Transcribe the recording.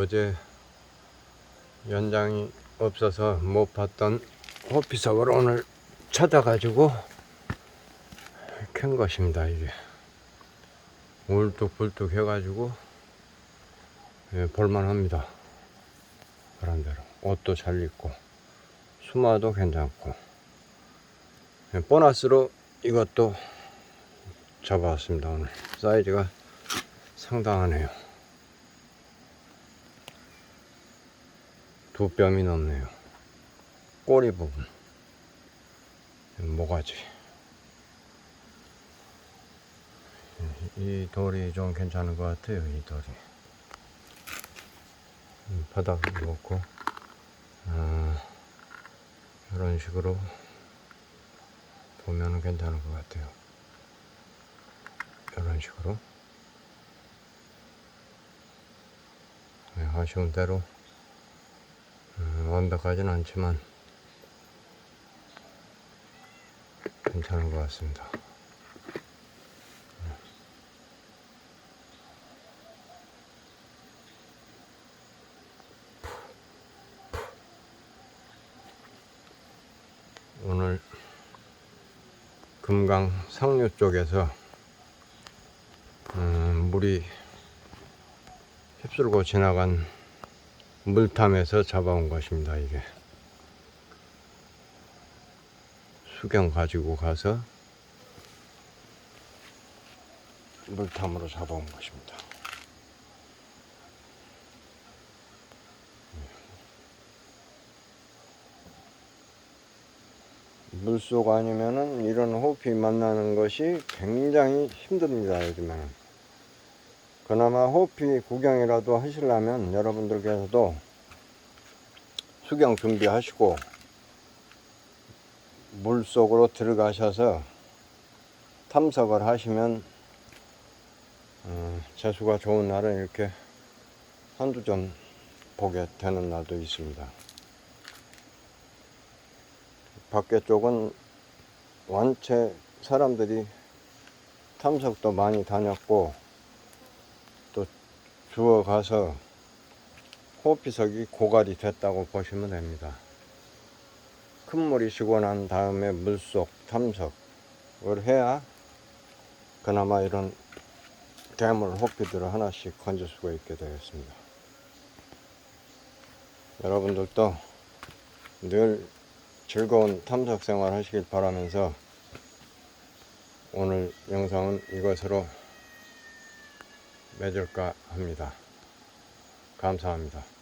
어제 연장이 없어서 못 봤던 호피석을 오늘 찾아가지고 캔 것입니다 이게. 울뚝불뚝 해가지고 예, 볼만합니다. 그런대로. 옷도 잘 입고 수마도 괜찮고. 예, 보너스로 이것도 잡아왔습니다 오늘. 사이즈가 상당하네요 두 뼘이 넘네요. 꼬리 부분. 모가지? 이 돌이 좀 괜찮은 것 같아요 이 돌이. 음, 바닥이 무겁고. 아, 이런 식으로 보면 괜찮은 것 같아요. 이런 식으로. 네, 아쉬운 대로. 음, 완벽하진 않지만 괜찮은 것 같습니다. 오늘 금강 상류 쪽에서 음, 물이 휩쓸고 지나간 물탐에서 잡아온 것입니다. 이게 수경 가지고 가서 물탐으로 잡아온 것입니다. 물속 아니면은 이런 호피 만나는 것이 굉장히 힘듭니다. 요즘에는. 그나마 호피 구경이라도 하시려면 여러분들께서도 수경 준비하시고 물 속으로 들어가셔서 탐석을 하시면 어, 재수가 좋은 날은 이렇게 한두 점 보게 되는 날도 있습니다. 밖에 쪽은 완체 사람들이 탐석도 많이 다녔고 또 주워 가서 호피석이 고갈이 됐다고 보시면 됩니다. 큰 물이 쉬고 난 다음에 물속 탐석을 해야 그나마 이런 대물 호피들을 하나씩 건질 수가 있게 되겠습니다. 여러분들도 늘 즐거운 탐석 생활 하시길 바라면서 오늘 영상은 이것으로 맺을까 합니다. 감사합니다.